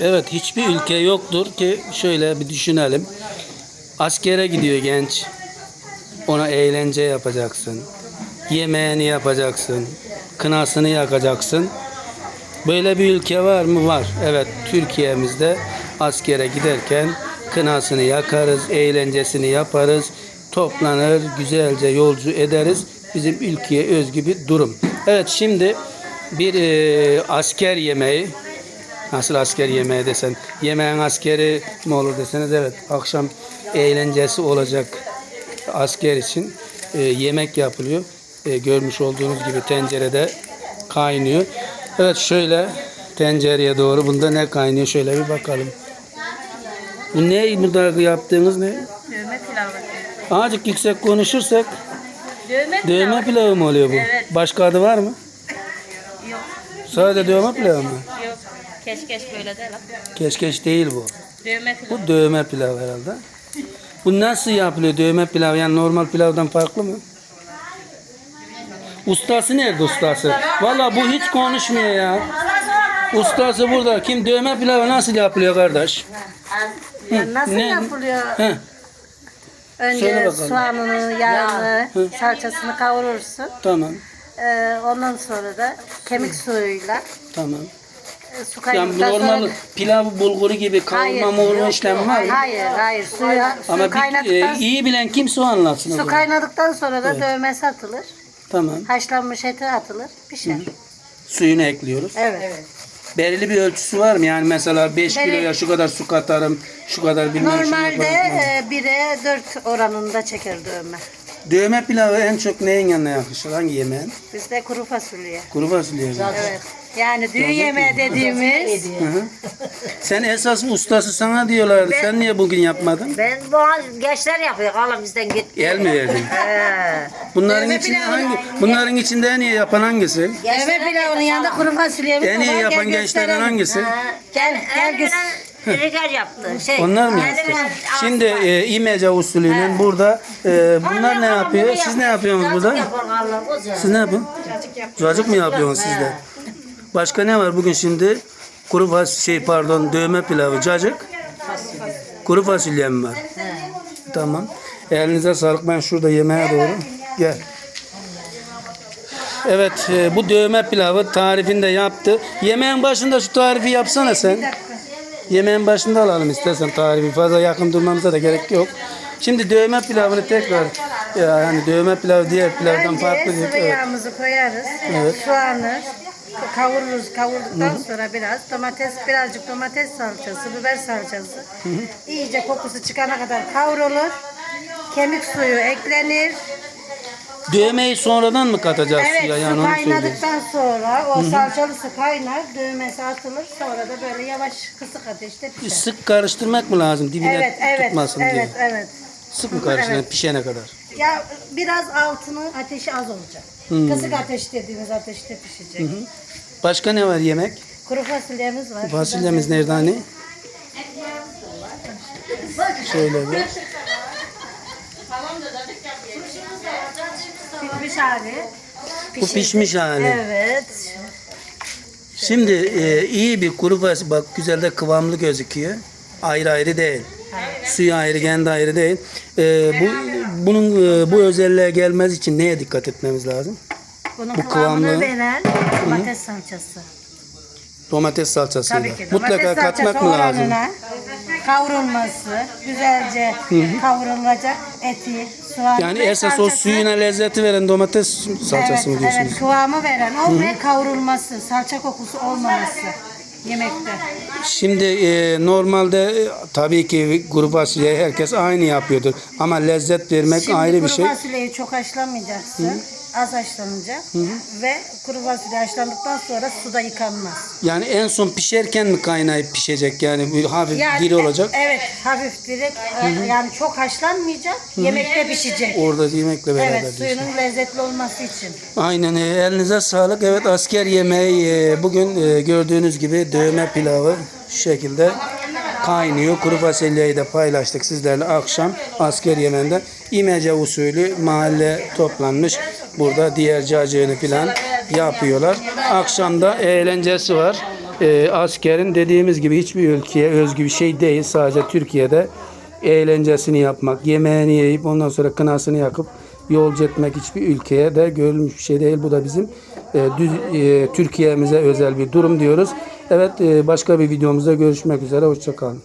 Evet hiçbir ülke yoktur ki şöyle bir düşünelim. Askere gidiyor genç. Ona eğlence yapacaksın. Yemeğini yapacaksın. Kınasını yakacaksın. Böyle bir ülke var mı? Var. Evet Türkiye'mizde askere giderken kınasını yakarız, eğlencesini yaparız. Toplanır, güzelce yolcu ederiz. Bizim ülkeye özgü bir durum. Evet şimdi bir e, asker yemeği Nasıl asker yemeği desen, yemeğin askeri mi olur deseniz evet akşam eğlencesi olacak asker için e, yemek yapılıyor. E, görmüş olduğunuz gibi tencerede kaynıyor. Evet şöyle tencereye doğru bunda ne kaynıyor şöyle bir bakalım. Bu ne burada yaptığınız ne? Dövme pilavı. Azıcık yüksek konuşursak Dövme pilavı. dövme pilavı mı oluyor bu? Evet. Başka adı var mı? Yok. Sadece dövme pilavı mı? Keşkeş böyle değil. Keşkeş değil bu. Dövme pilavı. Bu dövme pilav herhalde. Bu nasıl yapılıyor dövme pilav? Yani normal pilavdan farklı mı? Ustası nerede ustası? Valla bu hiç konuşmuyor ya. Ustası burada. Kim dövme pilavı nasıl yapılıyor kardeş? Ya nasıl Ne? yapılıyor? Söyle Önce soğanını, yağını, salçasını kavurursun. tamam. Ee, ondan sonra da kemik suyuyla Tamam. Su Yani kaynadıktan normal sonra... pilav bulguru gibi kavurma mavurma işlemi var mı? Hayır, hayır. Suya, su Ama bir, kaynadıktan, e, iyi bilen kimse o anlatsın su kaynadıktan sonra da dövmesi atılır. Tamam. Haşlanmış eti atılır, pişer. Suyunu ekliyoruz. Evet. Belirli bir ölçüsü var mı? Yani mesela 5 Belli- kiloya şu kadar su katarım, şu kadar bilmem Normalde e, 1'e 4 oranında çeker dövme. Dövme pilavı en çok neyin yanına yakışır? Hangi yemeğin? Bizde kuru fasulye. Kuru fasulye. Evet. Yani düğün yemeği dediğimiz Hı hı. Sen esas ustası sana diyorlardı. Sen niye bugün yapmadın? Ben bu an gençler yapıyor. Oğlum bizden mi verdin? He. Bunların içinde hangi? Bunların içinde en iyi yapan hangisi? Dövme pilavının yanında kuru fasulyemiz En iyi var. Gel yapan gençlerden gösterelim. hangisi? Gel, gel göz. Rüzgar yaptı. Şey, Onlar mı yaptı? Şimdi e, imece usulüyle burada e, bunlar ne yapıyor? Siz ne yapıyorsunuz burada? Siz ne yapıyorsunuz? Cacık mı yapıyorsunuz siz de? Başka ne var bugün şimdi? Kuru fas şey pardon dövme pilavı, cacık. Kuru fasulye mi var? Tamam. Elinize sağlık. Ben şurada yemeğe doğru. Gel. Evet e, bu dövme pilavı tarifini de yaptı. Yemeğin başında şu tarifi yapsana sen. Yemeğin başında alalım istersen tarifi. Fazla yakın durmamıza da gerek yok. Şimdi dövme pilavını tekrar ya yani dövme pilav diğer pilavdan farklı Önce değil. sıvı Evet. yağımızı koyarız. Evet. Soğanı kavururuz. Kavurduktan sonra biraz domates, birazcık domates salçası, biber salçası. iyice kokusu çıkana kadar kavrulur. Kemik suyu eklenir. Dövmeyi sonradan mı katacağız Evet, suya? Yani su onu söylüyorsun. kaynadıktan sonra o salçalı su kaynar, dövmesi atılır. Sonra da böyle yavaş kısık ateşte pişer. Sık karıştırmak mı lazım dibine Evet, evet, tutmasın evet, diye? evet. Sık mı karıştırmak Evet. pişene kadar? Ya biraz altının ateşi az olacak. Hmm. Kısık ateş dediğimiz ateşte pişecek. Başka ne var yemek? Kuru fasulyemiz var. Fasulyemiz nerede hani? Şöyle bir. Pişmiş hali. Bu pişmiş hali. Evet. Şimdi e, iyi bir kuru fasulye bak güzel de kıvamlı gözüküyor. Ayrı ayrı değil. Suyu ayrı, kendi ayrı değil. E, bu bunun e, bu özelliğe gelmez için neye dikkat etmemiz lazım? Bunun Bu kıvamını kıvamlı- veren domates salçası. Domates salçasıyla. Tabii ki. Mutlaka domates katmak salçası mı lazım? oranına Kavrulması, güzelce kavrulacak eti, soğan Yani ve esas o salçası. suyuna lezzeti veren domates salçası mı evet, diyorsunuz? Evet, kıvamı veren o ve kavrulması, salça kokusu olmaması yemekte. Şimdi e, normalde e, tabii ki kuru fasulye herkes aynı yapıyordur. Ama lezzet vermek Şimdi ayrı bir kuru şey. fasulyeyi çok haşlamayacaksın. Az haşlanacak. Ve kuru fasulye haşlandıktan sonra suda yıkanmaz. Yani en son pişerken mi kaynayıp pişecek yani hafif Yani diri olacak. Evet, hafif direkt e, yani çok haşlanmayacak. Yemekte pişecek. Orada yemekle beraber Evet, suyunun lezzetli olması için. Aynen e, elinize sağlık. Evet asker yemeği e, bugün e, gördüğünüz gibi dövme pilavı şu şekilde kaynıyor. Kuru fasulyeyi de paylaştık sizlerle akşam asker yemeğinde. İmece usulü mahalle toplanmış. Burada diğer cacığını falan yapıyorlar. Akşamda eğlencesi var. e, askerin dediğimiz gibi hiçbir ülkeye özgü bir şey değil. Sadece Türkiye'de eğlencesini yapmak, yemeğini yiyip ondan sonra kınasını yakıp yolcu etmek hiçbir ülkeye de görülmüş bir şey değil. Bu da bizim e, düz- e, Türkiye'mize özel bir durum diyoruz. Evet e, başka bir videomuzda görüşmek üzere. Hoşçakalın.